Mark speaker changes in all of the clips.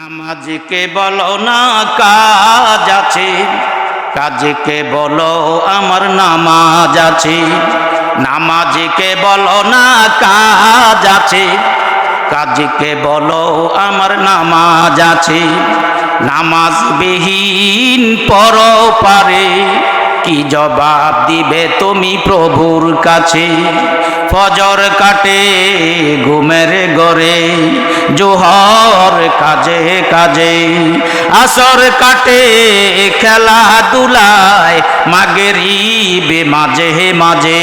Speaker 1: নামাজকে বলো না, কাজ আছে। কাজকে বলো, আমার নামাজ আছে। নামাজকে বলো না, কাজ আছে। কাজকে বলো, আমার নামাজ আছে। নামাজ বিহীন পর পারে কি জবাব দিবে তুমি প্রভুর কাছে? ফজর কাটে ঘুমের গড়ে জোহর কাজে কাজে। আসর কাটে খেলাধুলায় মাগেরিবে মাঝে মাঝে।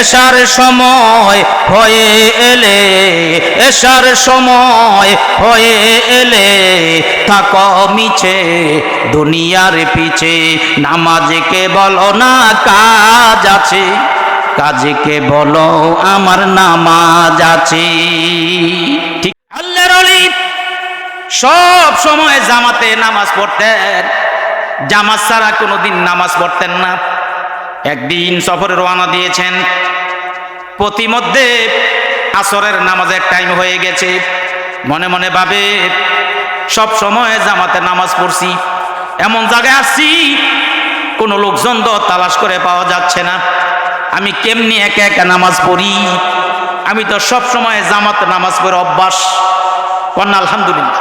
Speaker 1: এসার সময় হয়ে এলে এসার সময় হয়ে এলে থাক মিছে দুনিয়ার পিছে। নামাজকে বলো না কাজ আছে। কাজকে বলো আমার নামাজ আছে। ঠিক আল্লাহর সব সময় জামাতে নামাজ পড়তেন। জামাত ছাড়া কোনোদিন নামাজ পড়তেন না। একদিন সফরে রওনা দিয়েছেন। প্রতিমধ্যে আসরের নামাজের টাইম হয়ে গেছে। মনে মনে ভাবে সব সময় জামাতে নামাজ পড়ছি। এমন জায়গায় আসছি কোনো লোকজন তো তালাশ করে পাওয়া যাচ্ছে না। আমি কেমনি একা একা নামাজ পড়ি? আমি তো সব সময় জামাতে নামাজ পড়ে অভ্যাস। কন্যা আলহামদুলিল্লাহ।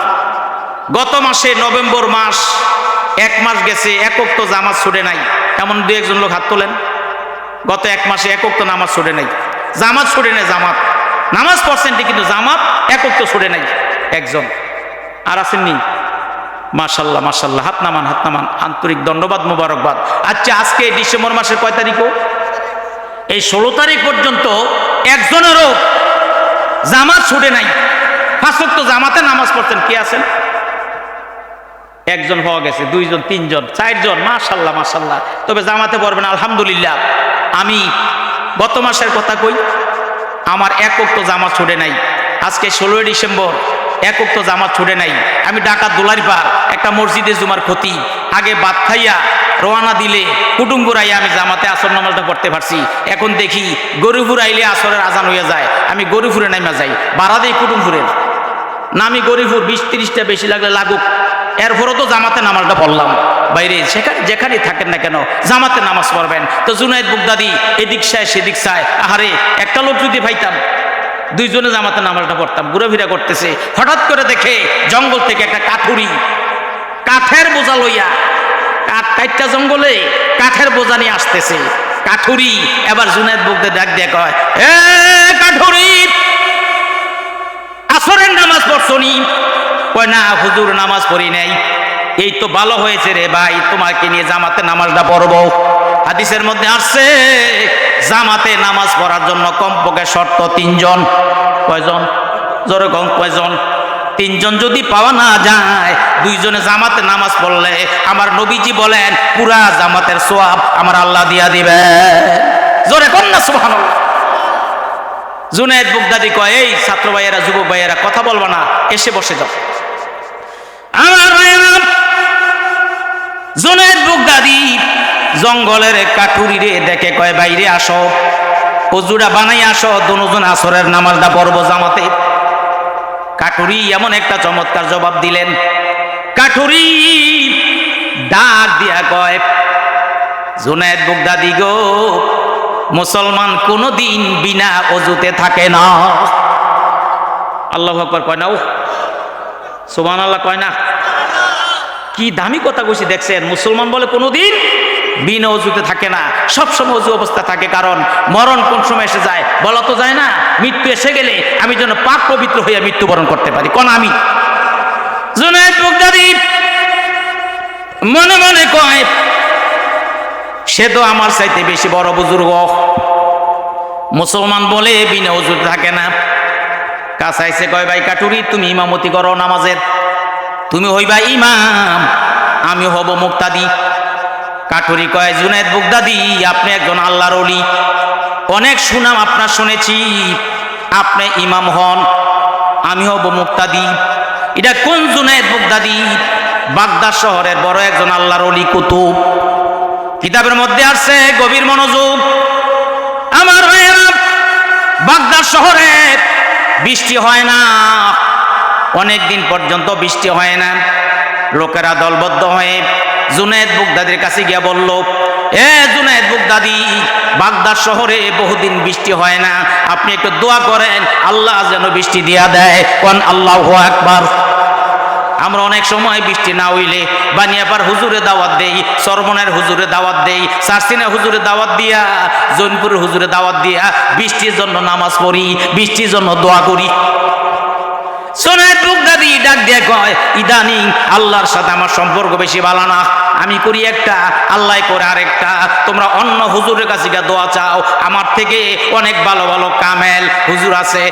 Speaker 1: গত মাসে নভেম্বর মাস, এক মাস গেছে একক তো জামাত ছুটে নাই। এমন দু একজন লোক হাত তোলেন। গত এক মাসে একক তো নামাজ ছুটে নাই। জামাত ছুটে নাই, জামাত। নামাজ পড়ছেন কিন্তু জামাত একক তো ছুটে নাই একজন। আর আসেননি। মাশাল্লাহ মাশাল্লাহ, হাত নামান হাত নামান, আন্তরিক ধন্যবাদ, মোবারকবাদ। আচ্ছা আজকে ডিসেম্বর মাসের কয় তারিখও? এই ষোলো তারিখ পর্যন্ত একজনেরও জামাত ছুটে নাই। ফাঁসক তো জামাতে নামাজ পড়তেন, কে আছেন? একজন হওয়া গেছে, দুইজন, তিনজন, চারজন, মাশাল্লাহ মাশাল্লাহ। তবে জামাতে পড়বেন, আলহামদুলিল্লাহ। আমি গত মাসের কথা কই, আমার একক তো জামা ছুটে নাই। আজকে ষোলোই ডিসেম্বর একক তো জামাত ছুটে নাই। আমি ঢাকা দোলারি পার, একটা মসজিদে জুমার ক্ষতি। আগে বাদ খাইয়া রওনা দিলে কুটুম্বুর আইয়া আমি জামাতে আসর নামাজটা পড়তে পারছি। এখন দেখি গরিপুর আইলে আসরের আজান হয়ে যায়। আমি গরিপুরে নাইমা যাই। বাড়া দেই কুটুম্বুরের না, আমি গরিপুর বিশ তিরিশটা বেশি লাগলে লাগুক। এরপরও তো জামাতে নামাজটা পড়লাম। বাইরে সেখানে যেখানে থাকেন না কেন, জামাতে নামাজ পড়বেন। তো জুনাইদ বুগদাদি এদিক সায়, সেদিক সায়। আহারে, একটা লোক যদি পাইতাম দুইজনে জামাতে নামাজটা পড়তাম, ঘুরেফিরা করতেছে। হঠাৎ করে দেখে জঙ্গল থেকে একটা কাঠুরি, কাঠের বোঝা লইয়া, কাঠ কাঠটা জঙ্গলে, কাঠের বোঝা নিয়ে আসতেছে। কাঠুরি, এবার জুনাইদ বুগদে ডাক দিয়ে কয়, এ কাঠুরি, আসরের নামাজ পড়ছনি কয়, না, হুজুর, নামাজ পড়ি নাই। এই তো ভালো হয়েছে রে ভাই, তোমাকে নিয়ে জামাতে নামাজটা পড়ব। হাদিসের মধ্যে আসছে, জামাতে নামাজ পড়ার জন্য কমপক্ষে শর্ত তিনজন। কয়জন? জোরে কম, কয়জন? তিনজন যদি পাওয়া না যায়, দুইজনে জামাতে নামাজ পড়লে আমার নবীজি বলেন, পুরা জামাতের সোয়াব আমার আল্লাহ দিয়া দিবে। জোরে কন্যা সুবহানাল্লাহ। জুনায়দ বুগদাদি কয়, এই ছাত্র ভাইয়েরা, যুবক ভাইয়েরা, কথা বলব না, এসে বসে যাও। আমার জুনায়দ বুগদাদি জঙ্গলের কাঠুরি রে দেখে কয়, বাইরে আসো, অজুরা বানাই আসো, দুজন আসরের নামাজটা পড়ব জামাতে। কাঠুরি এমন একটা চমৎকার জবাব দিলেন। কাঠুরি ডাক দিয়া কয় জুনায়দ বুগদাদি গো, মুসলমান কোনোদিন বিনা অজুতে থাকে না। আল্লাহ কয় না ও সুবান আল্লাহ কয় না। কি দামি কথা কইছি দেখছেন? মুসলমান বলে কোনোদিন বিনা অজুতে থাকে না। সবসময় অজু অবস্থা থাকে, কারণ মরণ কোন সময় এসে যায়? বলা তো যায় না, মৃত্যু এসে গেলে আমি যেন পাক পবিত্র হইয়া মৃত্যুবরণ করতে পারি। কোন আমি? মনে মনে কয়, সে তো আমার চাইতে বেশি বড় বুজুর্গ। মুসলমান বলে, বিনা অজুতে থাকে না। কাছাইছে কয়, ভাই কাটুরি, তুমি ইমামতি করো নামাজের। তুমি হইবা ইমাম, আমি হব মুক্তাদি। কাটুরি কয় জুনেদ বুগদাদি আপনি একজন আল্লাহর অলি অনেক সুনাম আপনার শুনেছি, আপনি ইমাম হন, আমি হব মুক্তাদি। এটা কোন জুনেদ বুগদাদি বাগদাদ শহরের বড় একজন আল্লাহর অলি কুতুব। কিতাবের মধ্যে আসছে গভীর মনোযোগ। আমার বাগদাদ শহরে বৃষ্টি হয় না। অনেক দিন পর্যন্ত বৃষ্টি হয় না। লোকেরা দলবদ্ধ হয়ে জুনেদ বুগদাদির কাছে গিয়া বলল, এ জুনেদ বুগদাদি, বাগদাদ শহরে বহুদিন বৃষ্টি হয় না। আপনি একটু দোয়া করেন, আল্লাহ যেন বৃষ্টি দিয়া দেয়। কোন আল্লাহ একবার আমরা অনেক সময় বৃষ্টি না হইলে বানিয়াপার হুজুরে দাওয়াত দেই, সরমনের হুজুরে দাওয়াত দেই সারসিনা হুজুরে দাওয়াত দিয়া, জৈনপুরের হুজুরে দাওয়াত দিয়া বৃষ্টির জন্য নামাজ পড়ি, বৃষ্টির জন্য দোয়া করি। সোনায় টুক দাদি ডাক দিয়ে কয়, ইদানিং আল্লাহর সাথে আমার সম্পর্ক বেশি ভালো না। আমি করি একটা, আল্লাহ করে আরেকটা। তোমরা অন্য হুজুরের কাছে দোয়া চাও। আমার থেকে অনেক ভালো ভালো কামেল হুজুর আছে।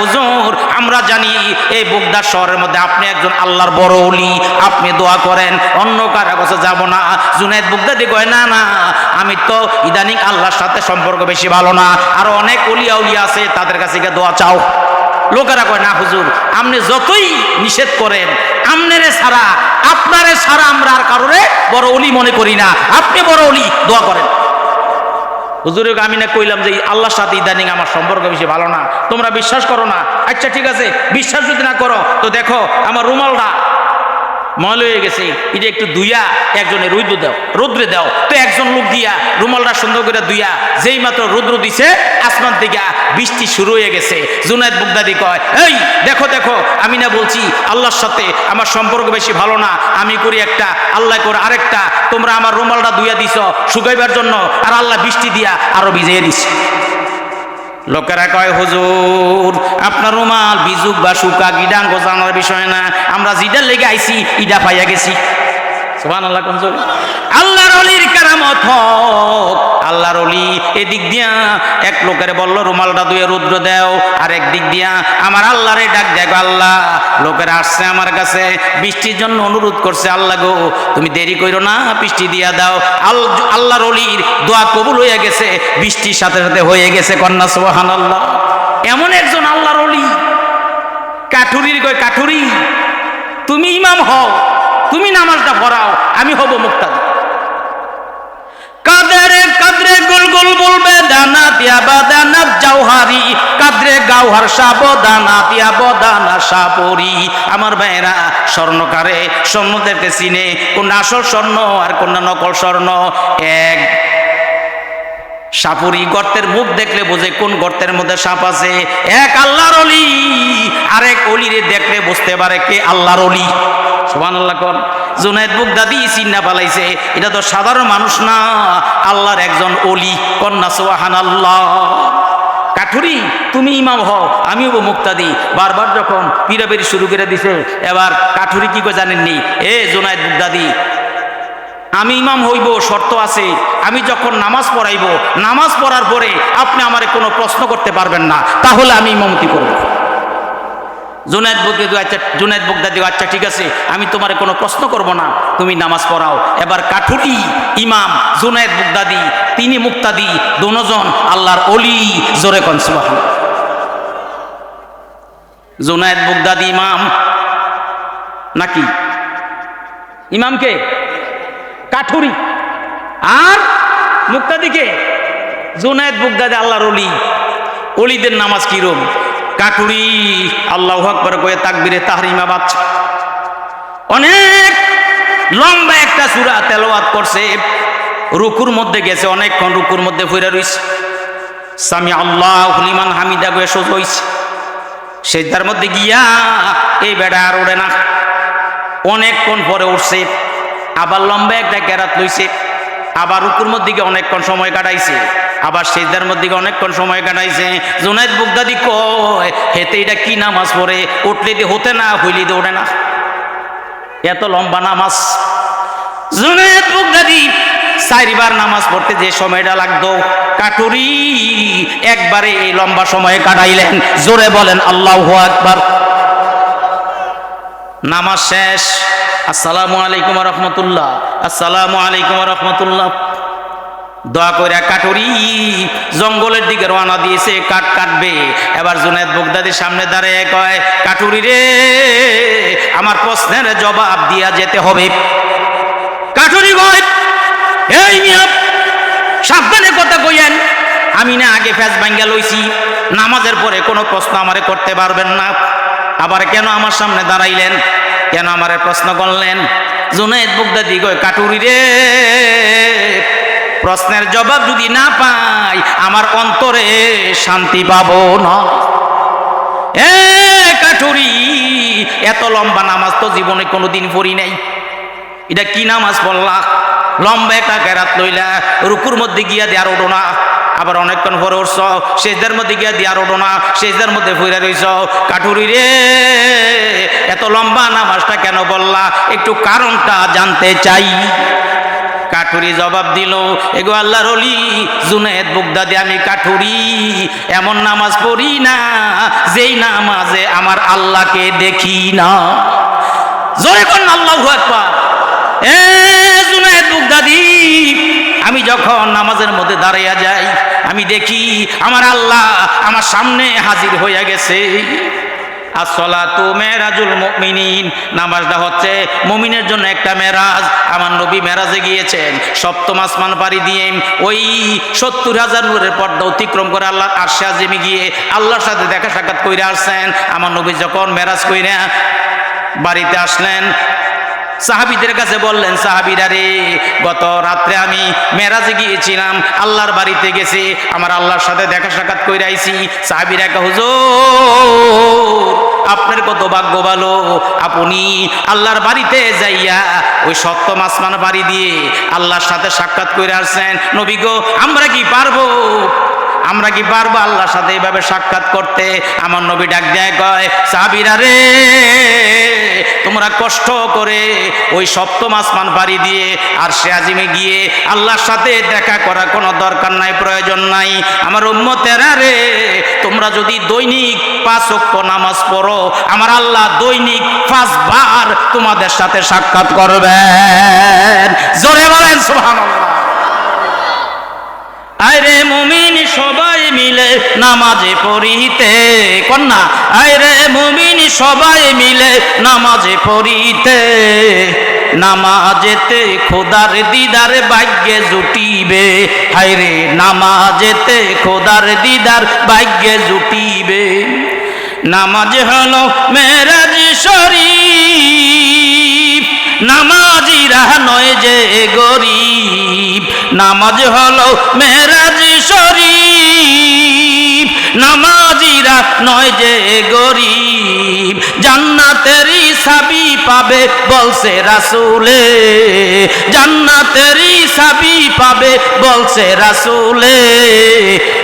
Speaker 1: হুজুর, আমরা জানি এই শহরের মধ্যে আপনি একজন আল্লাহর বড় অলি আপনি দোয়া করেন, অন্য কারও কাছে যাব না। জুনাইদ বুগদাদি কয়, না না, আমি তো ইদানিং আল্লাহর সাথে সম্পর্ক বেশি ভালো না। আরও অনেক অলিয়া উলিয়া আছে, তাদের কাছে গিয়ে দোয়া চাও। লোকেরা কয়, না, হুজুর, আপনি যতই নিষেধ করেন, আমনেরে সারা আপনারে সারা আমরা আর কারোরে বড় অলি মনে করি না। আপনি বড় অলি, দোয়া করেন। হুজুরকে আমি না কইলাম যে, আল্লাহর সাথে ইদানিং আমার সম্পর্ক বেশি ভালো না। তোমরা বিশ্বাস করো না? আচ্ছা ঠিক আছে, বিশ্বাস যদি না করো, তো দেখো, আমার রুমালটা মল হয়ে গেছে। এটা একটু দুইয়া একজনে রুদ্র দাও। রৌদ্রে দাও। তো একজন লোক দিয়া রুমালটা সুন্দর করে দুইয়া যেই মাত্র রৌদ্র দিছে, আসমান থেকে বৃষ্টি শুরু হয়ে গেছে। জুনায়দ বুগদাদি কয়, এই, দেখো দেখো, আমি না বলছি আল্লাহর সাথে আমার সম্পর্ক বেশি ভালো না। আমি করি একটা, আল্লাহ করে আরেকটা। তোমরা আমার রুমালটা দুইয়া দিছ, শুকাইবার জন্য, আর আল্লাহ বৃষ্টি দিয়া আরও ভিজিয়ে দিছে। লোকেরা কয়, হুজুর, আপনার রুমাল, বিজুক বা শুকা গিডাঙ্গ জানার বিষয় না। আমরা জিডার লেগে আইছি, ইডা পাইয়া গেছি। আল্লাহর অলির কারামত হোক, আল্লাহর অলি এদিক দিয়া এক লোকের বলল, রুমালটা দুয়ে রুদ্র দেও, আর একদিক দিয়া আমার আল্লাহরে ডাক দেখো আল্লাহ, লোকের আসছে আমার কাছে, বৃষ্টির জন্য অনুরোধ করছে, আল্লাহ গো, তুমি দেরি করো না, বৃষ্টি দিয়া দাও। আল, আল্লাহর অলির দোয়া কবুল হয়ে গেছে, বৃষ্টির সাথে সাথে হয়ে গেছে কন্যা সোহান আল্লাহ এমন একজন আল্লাহর অলি, কাঠুরির কাঠুরি, তুমি ইমাম হও। তুমি নামাজটা পড়াও, আমি হব মুক্তাদি। কাদের কাদরে গোল গোল বলবে, দানা দিয়া বাদানা জাওহারি। কাদরে গাওহার সাব দানা দিয়া বদানা সাপরি। আমার ভাইরা স্বর্ণকারে স্বর্ণদেরকে চিনে, কোন আসল স্বর্ণ আর কোন নকল স্বর্ণ। এক সাপুরি গর্তের মুখ দেখলে বোঝে কোন গর্তের মধ্যে সাপ আছে। এক আল্লাহর অলি, আরেক অলিরে দেখলে বুঝতে পারে কে আল্লাহর অলি। সুবহান আল্লাহ কর। জুনাইদ বুগদাদি চিন্না পালাইছে। এটা তো সাধারণ মানুষ না, আল্লাহর একজন অলি। কন্যা সুবহান আল্লাহ কাঠুরি, তুমি ইমাম হও আমি হব মুক্তাদি। বারবার যখন পিরাপিরি শুরু করে দিছে, এবার কাঠুরি কি করে জানেননি? এ জোনায়দ বুগদাদি আমি ইমাম হইব, শর্ত আছে। আমি যখন নামাজ পড়াইব, নামাজ পড়ার পরে আপনি আমারে কোনো প্রশ্ন করতে পারবেন না। তাহলে আমি ইমামতি করব। জুনায়দ বগদাদি আচ্ছা জুনায়দ বগদাদি আচ্ছা ঠিক আছে। আমি তোমারে কোনো প্রশ্ন করব না। তুমি নামাজ পড়াও। এবার কাঠুটি ইমাম জুনায়দ বগদাদি তিনি মুক্তাদি দোনোজন আল্লাহর অলি জোরে কনসুবাহ জুনায়দ বগদাদি ইমাম। নাকি? ইমামকে কাঠুরি। আর মুক্তাদিকে জুনায়দ বুগদাদে আল্লাহর অলি অলিদের নামাজ কিরম? কাঠুরি, আল্লাহ আকবর কয়ে তাকবিরে তাহরিমা বাচ্চা অনেক লম্বা একটা সুরা তেলাওয়াত করছে। রুকুর মধ্যে গেছে, অনেকক্ষণ রুকুর মধ্যে ফুরে রইছে। স্বামী আল্লাহ হুলিমান হামিদা গয়ে সোজ হইছে। সেটার মধ্যে গিয়া এই বেড়া আর ওড়ে না। অনেকক্ষণ পরে উঠছে। আবার লম্বা একটা ক্যারাত লইছে, আবার রুকুর মধ্যে অনেকক্ষণ সময় কাটাইছে, আবার সেজদার মধ্যে অনেকক্ষণ সময় কাটাইছে। জুনাইদ বুগদাদি কয় হেতে এটা কি নামাজ পড়ে? উঠলে দিয়ে হতে না, হইলে দিয়ে ওঠে না। এত লম্বা নামাজ। জুনাইদ বুগদাদি চারিবার নামাজ পড়তে যে সময়টা লাগতো, কাটুরি একবারে এই লম্বা সময়ে কাটাইলেন। জোরে বলেন, আল্লাহ আকবার। নামাজ শেষ। আসসালামু আলাইকুম রহমতুল্লাহ। আসসালামু আলাইকুম রহমতুল্লাহ। দোয়া করে কাটুরি। জঙ্গলের দিকে রওনা দিয়েছে, কাট কাটবে। এবার জুনেদ বগদাদির সামনে দাঁড়িয়ে কয়, কাটুরি রে, আমার প্রশ্নের জবাব দিয়া যেতে হবে। কাটুরি কয়, এই মিয়া, সাবধানে কথা কইয়েন। আমি না আগে ফ্যাস ভাঙ্গা লইছি। নামাজের পরে কোনো প্রশ্ন আমারে করতে পারবেন না। আবার কেন আমার সামনে দাঁড়াইলেন? কেন আমারে প্রশ্ন করলেন? জুনাইদ বুগদাদি কয়, কাটুরি রে, প্রশ্নের জবাব যদি না পাই, আমার অন্তরে শান্তি পাবো না। এ কাঠুরি এত লম্বা নামাজ তো জীবনে কোনোদিন পড়ি নাই। এটা কি নামাজ পড়লা? লম্বা একটা কেরাত লইলা, রুকুর মধ্যে গিয়া দেয়ার ওঠো না। আবার অনেকক্ষণ পরে উঠছ, সেজদার মধ্যে গিয়া দেয়ার ওঠো না, সেজদার মধ্যে ফুইরা রইছ। কাঠুরি রে, এত লম্বা নামাজটা কেন বললা? একটু কারণটা জানতে চাই। কাঠুরি জবাব দিল, এগো আল্লাহর অলি জুনেদ বুগদাদি আমি কাঠুরি। এমন নামাজ পড়ি না, যেই নামাজে আমার আল্লাহকে দেখি না। জোরে কোন আল্লাহু আকবার। এ জুনেদ বুগদাদি আমি যখন নামাজের মধ্যে দাঁড়াইয়া যাই, আমি দেখি আমার আল্লাহ আমার সামনে হাজির হইয়া গেছে। আসলাতু মেরাজুল মুমিনিন, নামাজটা হচ্ছে মুমিনের জন্য একটা মেরাজ। আমার নবী মেরাজে গিয়েছেন, সপ্তম আসমান পাড়ি দিয়ে ওই সত্তর হাজার নূরের পর্দা অতিক্রম করে আল্লাহ আরশে আজিমে গিয়ে আল্লাহর সাথে দেখা সাক্ষাৎ কইরা আসছেন। আমার নবী যখন মেরাজ কইরা বাড়িতে আসলেন সাহাবিদের কাছে বললেন, সাহাবিরা রে, গত রাত্রে আমি মেরাজে গিয়েছিলাম, আল্লাহর বাড়িতে গেছে, আমার আল্লাহর সাথে দেখা সাক্ষাৎ করে আইছি। সাহাবিরা কা হুজুর, আপনার কত ভাগ্য ভালো। আপনি আল্লাহর বাড়িতে যাইয়া ওই সপ্তম আসমান বাড়ি দিয়ে আল্লাহর সাথে সাক্ষাৎ করে আসছেন। নবী গো, আমরা কি পারব? আমরা কি পারব আল্লাহর সাথে এইভাবে সাক্ষাৎ করতে? আমার নবী ডাক দেয়, কয় সাবিরা রে, তোমরা কষ্ট করে ওই সপ্তম আসমান পাড়ি দিয়ে আর সে আজিমে গিয়ে আল্লাহর সাথে দেখা করা কোনো দরকার নাই, প্রয়োজন নাই। আমার উম্মতেরা রে, তোমরা যদি দৈনিক পাঁচ অক্ষ নামাজ পড়ো, আমার আল্লাহ দৈনিক পাঁচবার তোমাদের সাথে সাক্ষাৎ করবেন। জোরে বলেন, সুবহানাল্লাহ। আরে মুমিন সবাই মিলে নামাজে পড়িতে, কন্যা আরে মুমিন সবাই মিলে নামাজে পড়িতে। নামাজেতে খোদার দিদার ভাগ্যে জুটিবে, হাইরে নামাজেতে খোদার দিদার ভাগ্যে জুটিবে। নামাজ হলো মেরাজ শরীফ। নামাজিরা নয় যে গরিব। নামাজ হলো মেরাজ শরীফ। নামাজিরা নয় যে গরিব জান্নাতেরই সাবি পাবে, বলছে রাসুলে। জান্নাতেরই সাবি পাবে, বলছে রাসুলে।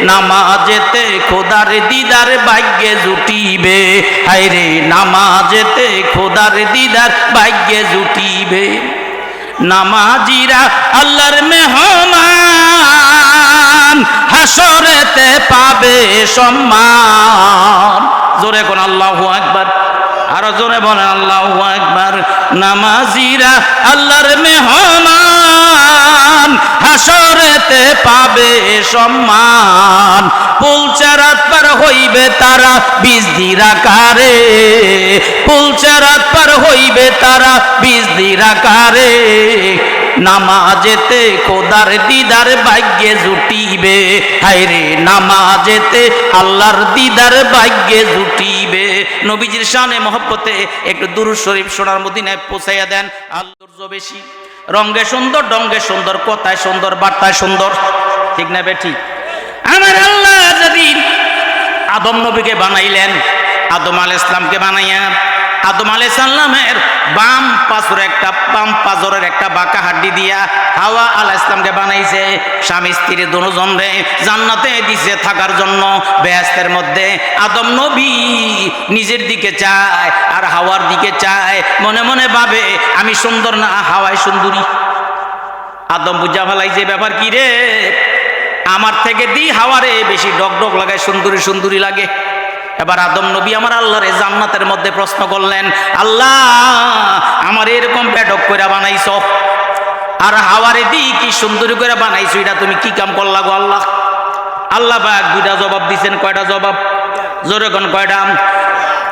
Speaker 1: নামাজেতে খোদার দিদার ভাগ্যে জুটিবে হাইরে নামাজেতে খোদার দিদার ভাগ্যে জুটিবে। নামাজিরা আল্লাহর মেহমান হাসরেতে পাবে সম্মান। জোরে কোন আল্লাহ একবার আরও জোরে বলেন আল্লাহ একবার নামাজিরা আল্লাহর মেহমান। হাসরেতে পাবে সম্মান। পুলচারাত পার হইবে তারা বীজ দিরা কারে পুলচারাত পার হইবে তারা বীজ দিরা নামাজেতে খোদার দিদার ভাগ্যে জুটিবে। হাইরে নামাজেতে আল্লাহর দিদার ভাগ্যে জুটিবে। নবীজির শানে মহব্বতে একটু দুরু শরীফ সোনার মদিনায় পৌঁছাইয়া দেন। আল্লাহর বেশি। রঙ্গে সুন্দর, ডঙ্গে সুন্দর, কথায় সুন্দর, বার্তায় সুন্দর, ঠিক না বেঠি? আমার আল্লাহ যদি আদম নবীকে বানাইলেন, আদম আল ইসলামকে বানাইয়া আদম আলাই সাল্লামের বাম পাঁচর একটা, বাম পাঁচরের একটা বাঁকা হাড্ডি দিয়া হাওয়া আল ইসলামকে বানাইছে। স্বামী, স্ত্রী দুজন রে জান্নাতে দিছে থাকার জন্য। বেহেস্তের মধ্যে আদম নবী নিজের দিকে চায় আর হাওয়ার দিকে চায়। মনে মনে ভাবে, আমি সুন্দর না হাওয়ায় সুন্দরী। আদম বুঝা ফেলাই যে ব্যাপার কি রে? আমার থেকে দি হাওয়ারে বেশি ডক ডক লাগায়, সুন্দরী সুন্দরী লাগে। এবার আদম নবী আমার আল্লাহর জান্নাতের মধ্যে প্রশ্ন করলেন, আল্লাহ, আমার এরকম পেটক করে বানাইছ? আর হাওয়ারে দি কি সুন্দর করে বানাইছো? এটা তুমি কি কাম করলা গো আল্লাহ? আল্লাহ বাক দুইটা জবাব দিছেন, কয়টা জবাব? জোরে কোন কয়টা?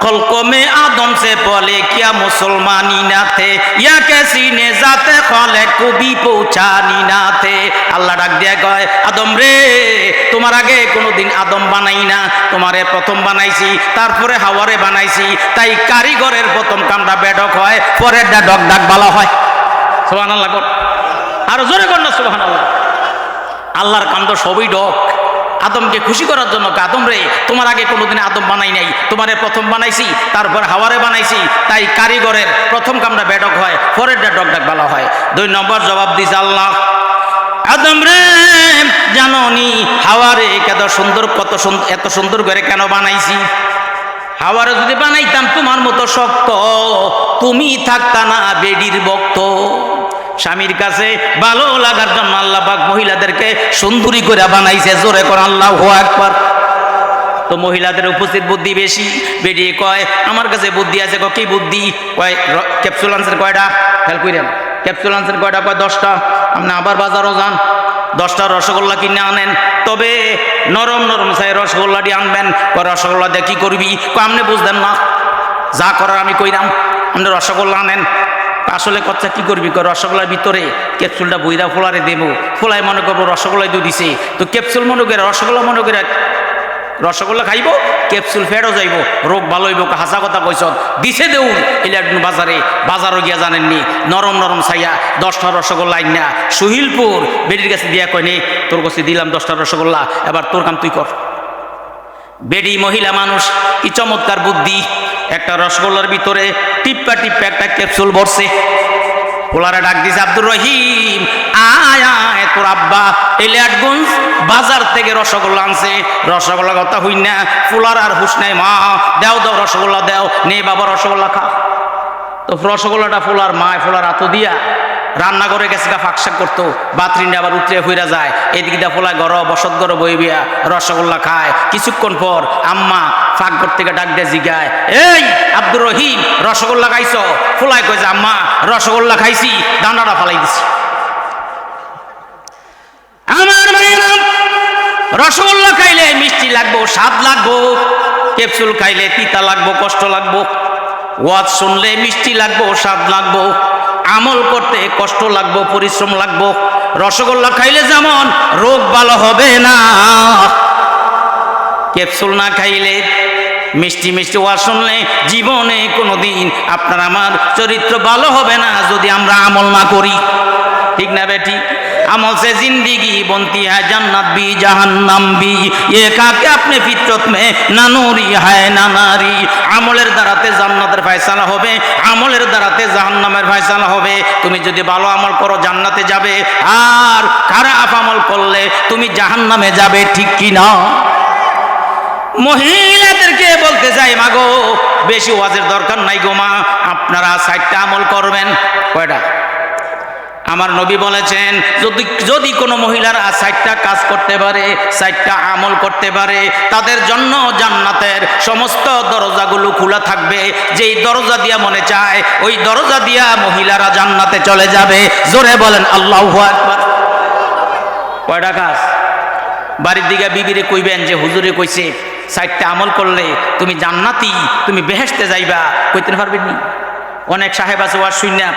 Speaker 1: खल्को में आदम से पहले क्या मुसलमानी ना थे या कैसी ने जाते खले কবি পৌঁছানি না थे আল্লাহ ডাক দিয়া কয় আদম রে তোমার আগে কোনোদিন আদম বানাই না তোমারে প্রথম বানাইছি তারপরে হাওয়ারে বানাইছি তাই কারিগরের প্রথম কামটা বেডক হয় পরের ডক ডাক বালা হয় সোহান আল্লাহ কর আরো জোরে কর না সোহান আল্লাহ আল্লাহর কান্দ সবই ডক আদমকে খুশি করার জন্য আদম রে? তোমার আগে কোনোদিন আদম বানাই নাই। তোমারে প্রথম বানাইছি, তারপর হাওয়ারে বানাইছি, তাই কারিগরের প্রথম কামটা বেডক হয়, পরের ডক ডাক বলা হয়। দুই নম্বর জবাব দিছে আল্লাহ। আদম রে, জাননি হাওয়ারে কত সুন্দর কত সুন্দর এত সুন্দর করে কেন বানাইছি? হাওয়ারে যদি বানাইতাম তোমার মতো শক্ত, তুমি থাকতা না বেডির বক্ত। স্বামীর কাছে ভালো লাগার জন্য আল্লাহ পাক মহিলাদেরকে সুন্দরী করে বানাইছে। জোরে কর আল্লাহ একবার তো মহিলাদের উপস্থিত বুদ্ধি বেশি। বেরিয়ে কয়, আমার কাছে বুদ্ধি আছে। কি বুদ্ধি? কয় ক্যাপসুল আনসার কয়টা? খেয়াল করেন ক্যাপসুল আনসার কয়টা? কয়, দশটা। আপনি আবার বাজারও যান। দশটা রসগোল্লা কিনে আনেন। তবে নরম নরম চাই রসগোল্লাটি আনবেন। কয়, রসগোল্লা দিয়ে কী করবি? কয়, আপনি বুঝতেন না। যা করার আমি কইরাম। আপনি রসগোল্লা আনেন। আসলে কথা কি করবি? রসগোল্লার ভিতরে ক্যাপসুলটা বইরা ফোলারে দেবো। ফোলায় মনে করব রসগোল্লাই দিয়ে দিছে। তো ক্যাপসুল মনে করে, রসগোল্লা মনে করে, রসগোল্লা খাইব, ক্যাপসুল ফেরো যাইব। রোগ ভালো হইব হাসা কথা কইস দিছে দেউন ইলেকট্রন বাজারে, বাজারও গিয়া জানেননি। নরম নরম ছাইয়া দশটা রসগোল্লা আইন। না সুহিলপুর, বেডির কাছে দিয়া কয় নে, তোর কাছে দিলাম দশটা রসগোল্লা, এবার তোর কাম তুই কর। বেডি মহিলা মানুষ, কি চমৎকার বুদ্ধি। একটা রসগোল্লার ভিতরে টিপ্পা টিপ্পা একটা ক্যাপসুল ভরছে। পোলারে ডাক দিছে, আব্দুর রহিম, আয় আয় তোর আব্বা এলিয়াটগঞ্জ বাজার থেকে রসগোল্লা আনছে। রসগোল্লা কথা হই না, পোলার আর হুশ নাই মা। দেও, দাও রসগোল্লা, দেও। নে বাবা, রসগোল্লা খা। তো রসগোল্লাটা ফোলার মায় ফোলার আতো দিয়া রান্না করে গেছে গা ফাঁকশাক করতো বাথরিনটা আবার উতরে ফিরা যায়, এদিকে দা ফোলা গর বসত গর বই বিয়া রসগোল্লা খায়। কিছুক্ষণ পর আম্মা ফাঁক ঘর থেকে ডাক দিয়ে, জিগায়, এই আব্দুর রহিম, রসগোল্লা খাইছ? ফোলায় কয় যে, আম্মা, রসগোল্লা খাইছি, দানাটা ফালাই দিছি। রসগোল্লা খাইলে মিষ্টি লাগবো, স্বাদ লাগবো ক্যাপসুল খাইলে তিতা লাগবো, কষ্ট লাগবো। ওয়াজ শুনলে মিষ্টি লাগবো, স্বাদ লাগবো। আমল করতে কষ্ট লাগবো, পরিশ্রম লাগবো। রসগোল্লা খাইলে যেমন রোগ ভালো হবে না। ক্যাপসুল না খাইলে, মিষ্টি মিষ্টি ওয়া শুনলে জীবনে কোনোদিন আপনার আমার চরিত্র ভালো হবে না যদি আমরা আমল না করি। ঠিক না বেটি? আমল সে জিন্দিগি, বন্তি হ্যাঁ জান্নাত বি, জাহান্নাম বি। এ কাকে আপনি ফিতরত মে? নানুরি হায় নানারি আমলের দ্বারাতে জান্নাতের ফয়সালা হবে, আমলের দ্বারাতে জাহান্নামের ফয়সালা হবে। তুমি যদি ভালো আমল করো, জান্নাতে যাবে। আর খারাপ আমল করলে তুমি জাহান্নামে যাবে, ঠিক কি না? মহিলাদেরকে বলতে চাই মা গো বেশি ওয়াজের দরকার নাই গো মা। আপনারা সাইটটা আমল করবেন। কয়টা? আমার নবী বলেছেন, যদি যদি কোনো মহিলারা সাইটটা কাজ করতে পারে সাইটটা আমল করতে পারে, তাদের জন্য জান্নাতের সমস্ত দরজাগুলো খোলা থাকবে। যেই দরজা দিয়া মনে চায়, ওই দরজা দিয়া মহিলারা জান্নাতে চলে যাবে। জোরে বলেন, আল্লাহ কয়টা কাজ? বাড়ির দিকে বিবিরে কইবেন যে, হুজুরে কইছে সাইটটা আমল করলে তুমি জান্নাতি, তুমি বেহেসতে যাইবা। কইতে পারবেন নি অনেক সাহেব আছে ওয়ার শুইনা।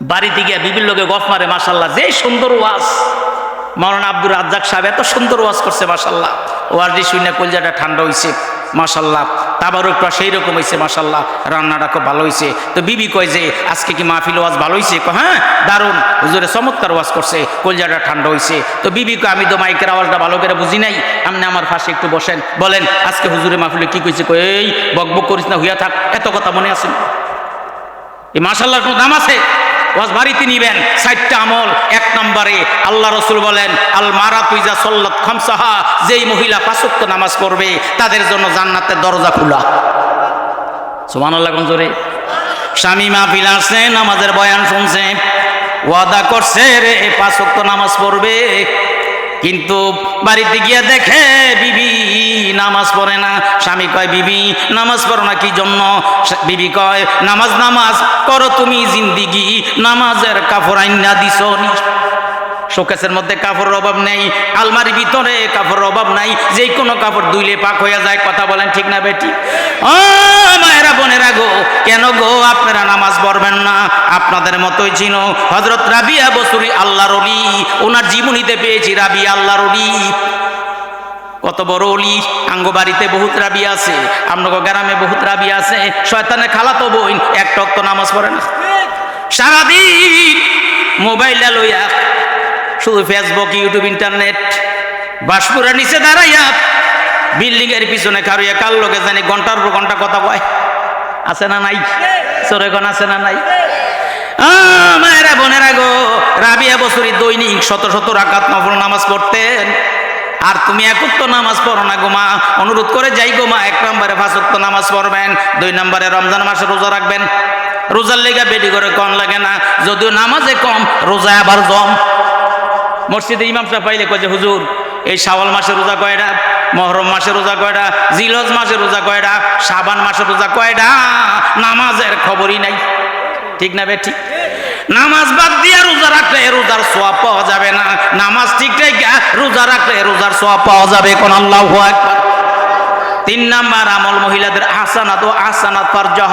Speaker 1: বাড়িতে গিয়ে বিভিন্ন লোকে গফ মারে মাসাল্লাহ যে সুন্দর ওয়াজ। মাওলানা আব্দুর রাজ্জাক সাহেব এত সুন্দর ওয়াজ করছে মাসাল্লাহ ওয়াজটি শুনে কলজাটা ঠান্ডা হয়েছে মাসাল্লাহ তাবারকটা সেই রকম হয়েছে মাসাল্লাহ রান্নাটা খুব ভালো হয়েছে তো বিবি কয় যে, আজকে কি মাহফিল ওয়াজ ভালো হয়েছে হ্যাঁ দারুণ। হুজুরে চমৎকার ওয়াজ করছে, কলজাটা ঠান্ডা হয়েছে তো বিবি কয়, আমি তো মাইকের আওয়াজটা ভালো করে বুঝি নাই। আপনি আমার পাশে একটু বসেন। বলেন, আজকে হুজুরে মাহফিলে কি কইছে? কয়, এই বক বক করিস না, হইয়া থাক। এত কথা মনে আছে? এই মাসাল্লাহর কোনো দাম আছে? ওয়াজ বাড়িতে নিবেন। চারটা আমল। এক নম্বরে আল্লাহ রসুল বলেন, আল মারা তুইজা সল্লত খামসাহা যেই মহিলা পাঁচক্য নামাজ পড়বে, তাদের জন্য জান্নাতের দরজা খোলা। সোমান আল্লাহ জোরে? স্বামী মা পিলা আসছে, নামাজের বয়ান শুনছে। ওয়াদা করছে রে পাঁচক্য নামাজ পড়বে। কিন্তু বাড়িতে গিয়ে দেখে, বিবি, নামাজ পড়ে না। স্বামী কয়, বিবি, নামাজ পড়ো না, কি জন্য? বিবি কয়, নামাজ নামাজ করো তুমি জিন্দিগি, নামাজের কাপড় আইনা নি। শোকেসের মধ্যে কাপড়ের অভাব নেই, আলমারির ভিতরে কাপড়ের অভাব নাই যে কোনো কাপড় দুইলে পাক হয়ে যায়, কথা বলেন ঠিক না বেটি? ও মায়েরা বোনেরা গো, কেন গো আপনারা নামাজ পড়বেন না? আপনাদের মতোই ছিল হজরত রাবিয়া বসুরি আল্লাহর অলি ওনার জীবনীতে পেয়েছি রাবিয়া আল্লাহর অলি কত বড় অলি আঙ্গ বাড়িতে বহুত রাবি আছে আমনগো গ্রামে বহুত রাবি আছে শয়তানে খালাতো বইন এক টক তো নামাজ পড়ে না। সারাদিন মোবাইলটা লইয়া, শুধু ফেসবুক, ইউটিউব, ইন্টারনেট বাসপুরের নিচে দাঁড়াইয়া বিল্ডিং এর পিছনে খারুইয়া কাল লোকে জানি ঘণ্টার পর ঘণ্টা কথা কয়। আছে না নাই? চোরেগণ আছে না নাই? মায়েরা বোনেরা গো রাবিয়া বছরই দৈনিক শত শত রাকাত নফল নামাজ পড়তেন। আর তুমি একত্র নামাজ পড়ো না গো মা অনুরোধ করে যাই গো মা এক নম্বরে ফাঁসক্ত নামাজ পড়বেন দুই নম্বরে রমজান মাসে রোজা রাখবেন। রোজার লেগে বেডি করে কম লাগে না যদিও নামাজে কম রোজায় আবার জম। মসজিদে ইমাম সাহেব পাইলে কয় যে হুজুর এই শাওয়াল মাসে রোজা কয়টা? মহরম মাসে রোজা কয়টা জিলজ মাসে রোজা কয়টা সাবান মাসে রোজা কয়টা নামাজের খবরই নাই। ঠিক না বে ঠিক নামাজ বাদ দিয়ে রোজা রাখলে রোজার সোয়া পাওয়া যাবে না। নামাজ ঠিক রেখে রোজা রাখলে রোজার সোয়া পাওয়া যাবে। কোন আল্লাহ একবার তিন নাম্বার আমল মহিলাদের আসানাত ও আসানাত ফারজাহ।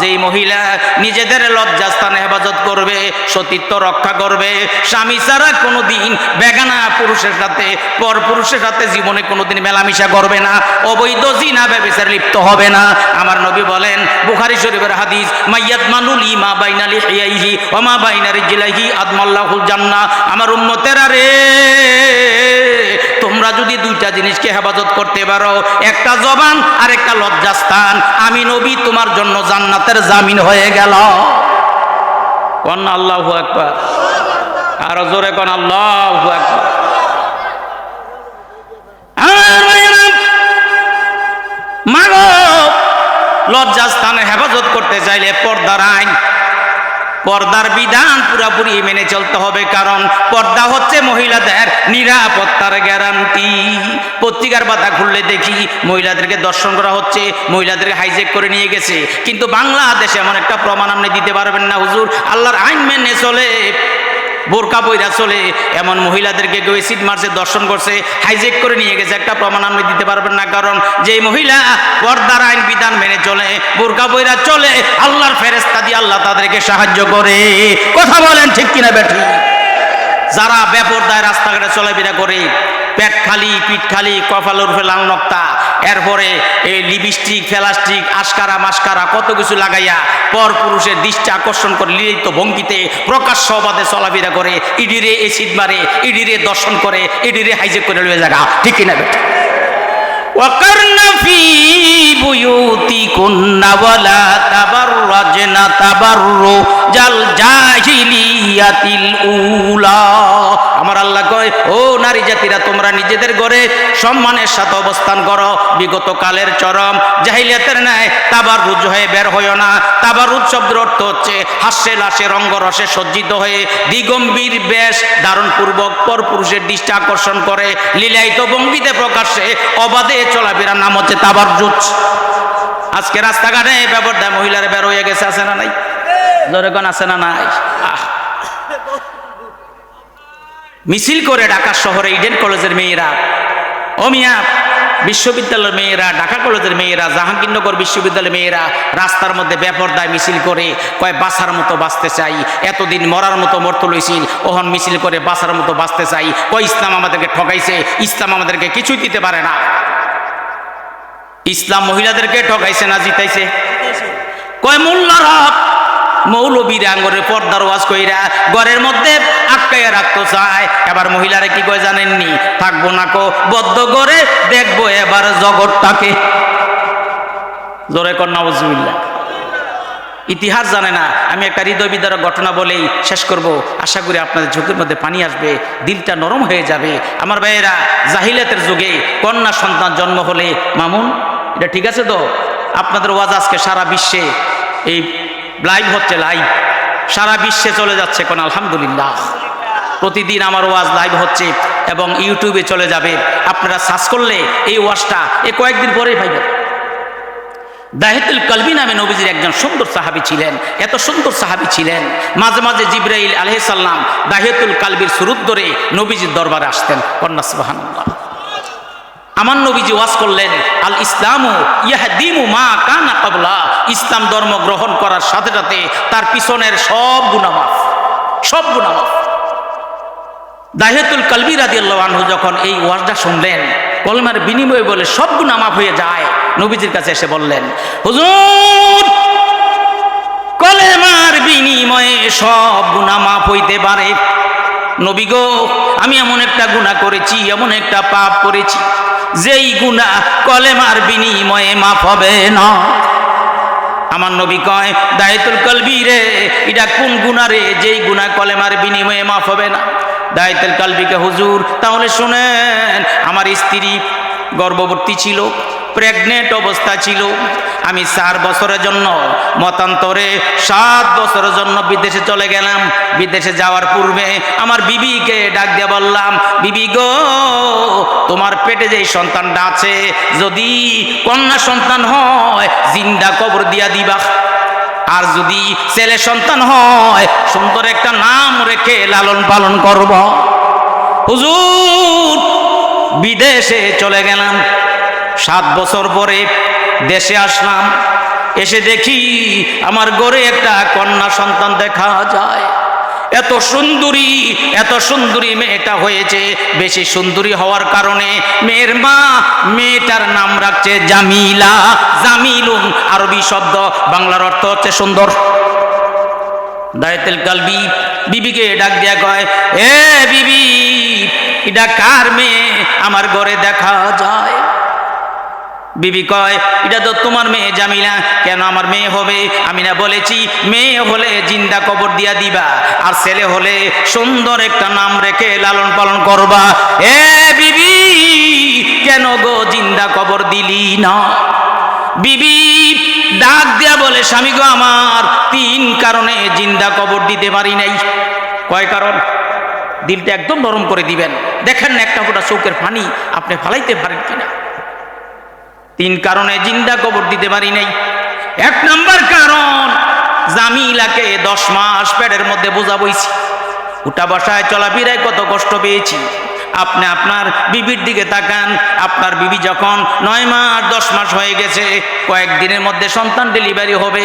Speaker 1: যেই মহিলা নিজেদের লজ্জাস্থানে হেফাজত করবে, সতীত্ব রক্ষা করবে, স্বামী ছাড়া কোনোদিন বেগানা পুরুষের সাথে, পর পুরুষের সাথে জীবনে কোনোদিন মেলামেশা করবে না, অবৈধ জিনা ব্যবসার লিপ্ত হবে না। আমার নবী বলেন, বুখারি শরীফের হাদিস, মাইয়াত মানুল ইমা বাইনালি হিয়াইহি ওমা বাইনারি জিলাইহি আদমাল্লাহুল জান্নাহ। আমার উম্মতেরা রে তোমরা যদি দুইটা জিনিসকে হেফাজত করতে পারো, একটা জবান আর একটা লজ্জাস্থান। আমি নবী, তোমার জন্য জান্নাতের জামিন হয়ে গেল। কন আল্লাহ একবার আরও জোরে কন আল্লাহ একবার আর লজ্জাস্থানে হেফাজত করতে চাইলে পর্দার আইন। পর্দার বিধান পুরাপুরি মেনে চলতে হবে, কারণ পর্দা হচ্ছে মহিলাদের নিরাপত্তার গ্যারান্টি। পত্রিকার পাতা খুললে দেখি মহিলাদেরকে দর্শন করা হচ্ছে, মহিলাদেরকে হাইজেক করে নিয়ে গেছে। কিন্তু বাংলাদেশে এমন একটা প্রমাণ আপনি দিতে পারবেন না, হুজুর। আল্লাহর আইন মেনে চলে। বোরকা বইরা চলে। এমন মহিলাদেরকে কেউ সিট মারছে, দর্শন করছে হাইজেক করে নিয়ে গেছে, একটা প্রমাণ আপনি দিতে পারবেন না, কারণ যে মহিলা পর্দার আইন বিধান মেনে চলে, বোরকা বইরা চলে, আল্লাহর ফেরেস্তা দিয়ে আল্লাহ তাদেরকে সাহায্য করে। কথা বলেন ঠিক কিনা বেঠি? যারা বেপরদায় রাস্তাঘাটে চলাফেরা করে পেট খালি, পিঠ খালি কপাল উঠবে লাল নক্তা। এরপরে এই লিপস্টিক ফেলাস্টিক আস্কারা মাস্কারা কত কিছু লাগাইয়া পর পুরুষের দৃষ্টি আকর্ষণ করে লিলিত ভঙ্গিতে প্রকাশ্য অবাধে চলাফেরা করে ইডিরে এসিড মারে ইডিরে দর্শন করে ইডিরে হাইজেক করে লয়ে জায়গা ঠিক কিনা বেটা? في بيوتكن ولا تبرجن تبرج الجاهلية الأولى আমার আল্লাহ কয় ও নারী জাতিরা তোমরা নিজেদের ঘরে সম্মানের সাথে অবস্থান করো বিগত কালের চরম জাহিলিয়াতের ন্যায় তাবার রুজ হয়ে বের হইও না তাবার রুজ শব্দের অর্থ হচ্ছে হাস্যে লাসে রঙ্গরসে সজ্জিত হয়ে দিগম্বীর বেশ ধারণ পূর্বক পর পুরুষের দৃষ্টি আকর্ষণ করে লীলায়িত ভঙ্গিতে প্রকাশ্যে অবাধে চলাফেরার নাম হচ্ছে তাবার জুচ আজকে রাস্তাঘাটে ব্যবহার মহিলারা বের হয়ে গেছে, আছে না নাই? জোরেগণ আছে না নাই? মিছিল করে ঢাকা শহরে ইডেন কলেজের মেয়েরা, ও মিয়া, বিশ্ববিদ্যালয়ের মেয়েরা, ঢাকা কলেজের মেয়েরা, জাহাঙ্গীরনগর বিশ্ববিদ্যালয়ের মেয়েরা, রাস্তার মধ্যে বেপরদায় মিছিল করে কয়, বাসার মতো বাঁচতে চাই, এতদিন মরার মতো মরতে লইছিল ওহন মিছিল করে বাসার মতো বাঁচতে চাই। কয়, ইসলাম আমাদেরকে ঠকাইছে ইসলাম আমাদেরকে কিছুই দিতে পারে না। ইসলাম মহিলাদেরকে ঠকাইছে না জিতাইছে? কয়, মোল্লারা মৌলবীর আঙ্গরের পর্দার ওয়াজ কইরা ঘরের মধ্যে আটকাইয়া রাখতে চায়। এবার মহিলারা কি কয় জানেননি? থাকব না কো, বদ্ধ করে দেখব এবার জগৎটাকে। জোরে কন্যা নওয়াজুবিল্লাহ ইতিহাস জানে না। আমি একটা হৃদয় বিদারক ঘটনা বলেই শেষ করব। আশা করি আপনাদের ঝুঁকির মধ্যে পানি আসবে, দিলটা নরম হয়ে যাবে। আমার ভাইয়েরা, জাহিলাতের যুগে কন্যা সন্তান জন্ম হলে মামুন এটা ঠিক আছে তো? আপনাদের ওয়াজ আজকে সারা বিশ্বে এই লাইভ হচ্ছে লাইভ সারা বিশ্বে চলে যাচ্ছে কোন আলহামদুলিল্লাহ। প্রতিদিন আমার ওয়াজ লাইভ হচ্ছে এবং ইউটিউবে চলে যাবে। আপনারা সার্চ করলে এই ওয়াজটা এ কয়েকদিন পরেই পাইবেন। দাহেতুল কলবি নামে নবীজির একজন সুন্দর সাহাবী ছিলেন, এত সুন্দর সাহাবী ছিলেন। মাঝে মাঝে জিব্রাইল আলহিসাল্লাম দাহেতুল কালবির সুরুত ধরে নবীজির দরবারে আসতেন। কন্যা সুবাহান্লাহ আমার নবীজি ওয়াজ করলেন, আল ইসলামু ইয়াহদিমু মা কানা কাবলা ইসলাম ধর্ম গ্রহণ করার সাথে সাথে তার পিছনের সব গুনামাফ সব গুনামাফ দাহেতুল কালবি রাদিয়াল্লাহু আনহু যখন এই ওয়াজটা শুনলেন, কলমার বিনিময়ে বলে সব গুনাহ মাফ হয়ে যায়, নবীজির কাছে এসে বললেন, হুজুর, কলেমার বিনিময়ে সব গুনাহ মাফ হইতে পারে। নবী গো, আমি এমন একটা গুনাহ করেছি, এমন একটা পাপ করেছি। যেই গুণা কলেমার বিনিময়ে মাফ হবে না। আমার নবী কয়, দায়তুল কলবি রে, এটা কোন গুণা রে? যেই গুণা কলেমার বিনিময়ে মাফ হবে না। দায়তুল কলবিকে হুজুর, তাহলে শুনেন, আমার স্ত্রী গর্ভবতী ছিল, প্রেগনেন্ট অবস্থা ছিল আমি চার বছরের জন্য মতান্তরে সাত বছরের জন্য বিদেশে চলে গেলাম। বিদেশে যাওয়ার পূর্বে আমার বিবিকে ডাক দিয়ে বললাম, বিবি গো, তোমার পেটে যেই সন্তানটা আছে, যদি কন্যা সন্তান হয়, জিন্দা কবর দিয়া দিবা। আর যদি ছেলে সন্তান হয়, সুন্দর একটা নাম রেখে লালন পালন করব। হুজুর, বিদেশে চলে গেলাম। সাত বছর পরে দেশে আসলাম, এসে দেখি আমার গড়ে একটা কন্যা সন্তান দেখা যায়। এত সুন্দরী এত সুন্দরী মেয়েটা হয়েছে। বেশি সুন্দরী হওয়ার কারণে মেয়ের মা মেয়েটার নাম রাখছে জামিলা। জামিলুন আরবি শব্দ, বাংলার অর্থ হচ্ছে সুন্দর। দায়তেল কালবি বিবিকে ডাক দিয়া কয়, এ বিবি, এটা কার মেয়ে? আমার ঘরে দেখা যায়। বিবি কয়, এটা তো তোমার মেয়ে জামিলা, কেন আমার মেয়ে হবে? আমি না বলেছি, মেয়ে হলে জিন্দা কবর দিয়া দিবা, আর ছেলে হলে সুন্দর একটা নাম রেখে লালন পালন করবা। এ বিবি, কেন গো জিন্দা কবর দিলি না? বিবি ডাক দিয়া বলে, স্বামী গো আমার, তিন কারণে জিন্দা কবর দিতে পারি নাই। কয় কারণ? দিলটা একদম নরম করে দিবেন। দেখেন না একটা ফোটা চৌকের পানি, আপনি ফালাইতে পারেন কিনা? তিন কারণে জিন্দা কবর দিতে পারি নাই। এক নাম্বার কারণ, জামিলাকে দশ মাস পেটের মধ্যে বোঝা বইছি উঠা বসায় চলাফেরায় কত কষ্ট পেয়েছি। আপনি আপনার বিবির দিকে তাকান, আপনার বিবি যখন নয় মাস, দশ মাস হয়ে গেছে, কয়েকদিনের মধ্যে সন্তান ডেলিভারি হবে।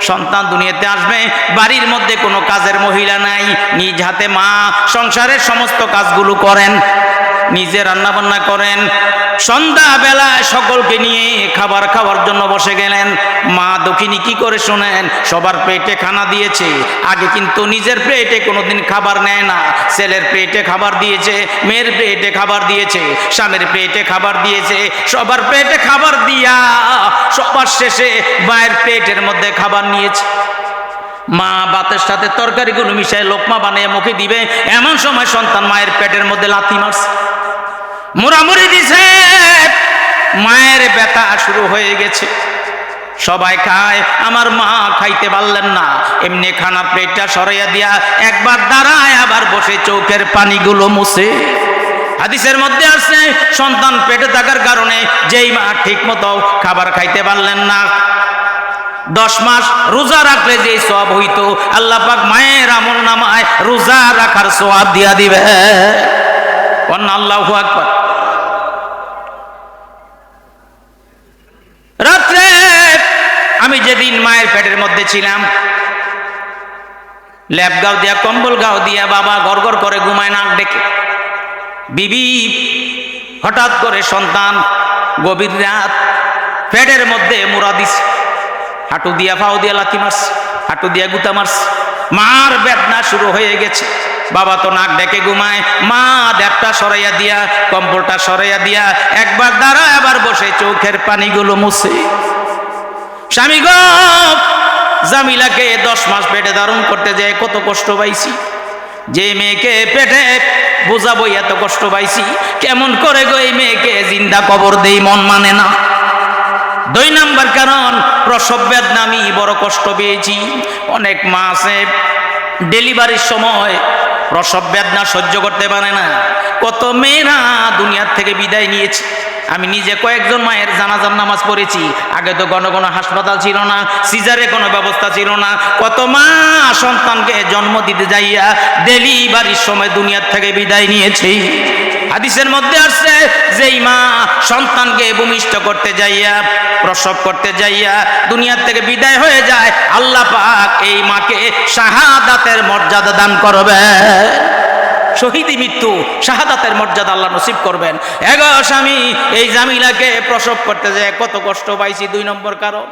Speaker 1: সন্তান দুনিয়াতে আসবে, বাড়ির মধ্যে কোনো কাজের মহিলা নাই, নিজ হাতে মা, সংসারের সমস্ত কাজগুলো করেন। নিজে রান্না বান্না করেন। সন্ধ্যা বেলায় সকলকে নিয়ে খাবার খাওয়ার জন্য বসে গেলেন। মা দক্ষিণী কি করে শোনেন? সবার পেটে খানা দিয়েছে। আগে কিন্তু নিজের পেটে কোনোদিন খাবার নেয় না। ছেলের পেটে খাবার দিয়েছে, মেয়ের পেটে খাবার দিয়েছে, স্বামীর পেটে খাবার দিয়েছে। সবার পেটে খাবার দিয়া সবার শেষে মায়ের পেটের মধ্যে খাবার নিয়েছে। মা বাতের সাথে তরকারিগুলো মিশায় লোকমা বানিয়ে মুখে দিবে, এমন সময় সন্তান মায়ের পেটের মধ্যে লাথি মারছে। মোরামুরি দিছে, মায়ের ব্যথা শুরু হয়ে গেছে। সবাই খায়, আমার মা খাইতে পারলেন না। এমনি খানা প্লেটটা সরাইয়া দিয়া একবার দাঁড়ায়, আবার বসে চৌকের পানিগুলো মুছে। হাদিসের মধ্যে আসছে, সন্তান পেটে থাকার কারণে যেই মা ঠিক মতো খাবার খাইতে পারলেন না দশ মাস রোজা রাখলে যে সব হইতো, আল্লাহ পাক মায়ের আমল নামায় রোজা রাখার সব দিয়া দিবে। আল্লাহ রাত্রে আমি যেদিন মায়ের পেটের মধ্যে ছিলাম ল্যাব গাও দিয়া, কম্বল গাও দিয়া বাবা গড় করে ঘুমায় নাক ডেকে। বিবি, হঠাৎ করে সন্তান গভীর রাত পেটের মধ্যে মুরা দিছে। হাঁটু দিয়া ফাও দিয়া লাথি মারছে, হাঁটু দিয়া গুতা মারছে। মার বেদনা শুরু হয়ে গেছে। বাবা তো নাক ডেকে ঘুমায়, মা ড্যাপটা সরাইয়া দিয়া, কম্বলটা সরাইয়া দিয়া, একবার দাঁড়ায় আবার বসে চোখের পানিগুলো মুছে। স্বামী গো, জামিলাকে দশ মাস পেটে ধারণ করতে যায় কত কষ্ট পাইছি। যে মেয়েকে পেটে বোঝাবো এত কষ্ট পাইছি। কেমন করে গো এই মেয়েকে জিন্দা কবর দেই, মন মানে না। দুই নাম্বার কারণ, প্রসব বেদনা আমি বড় কষ্ট পেয়েছি। অনেক মা আছে, ডেলিভারির সময় প্রসব বেদনা সহ্য করতে পারে না। কত মেয়েরা দুনিয়ার থেকে বিদায় নিয়েছে। আমি নিজে কয়েকজন মায়ের জানাজার নামাজ পড়েছি। আগে তো ঘন ঘন হাসপাতাল ছিল না, সিজারে কোনো ব্যবস্থা ছিল না। কত মা সন্তানকে জন্ম দিতে যাইয়া ডেলিভারির সময় দুনিয়ার থেকে বিদায় নিয়েছে। হাদিসের মধ্যে আসছে যেই মা সন্তানকে ভূমিষ্ঠ করতে যাইয়া, প্রসব করতে যাইয়া দুনিয়ার থেকে বিদায় হয়ে যায়, আল্লাহ পাক এই মাকে শাহাদাতের মর্যাদা দান করবে শহীদি মৃত্যু, শাহাদাতের মর্যাদা আল্লাহ নসিব করবেন। এগো স্বামী, এই জামিলাকে প্রসব করতে যায় কত কষ্ট পাইছি, দুই নম্বর কারণ।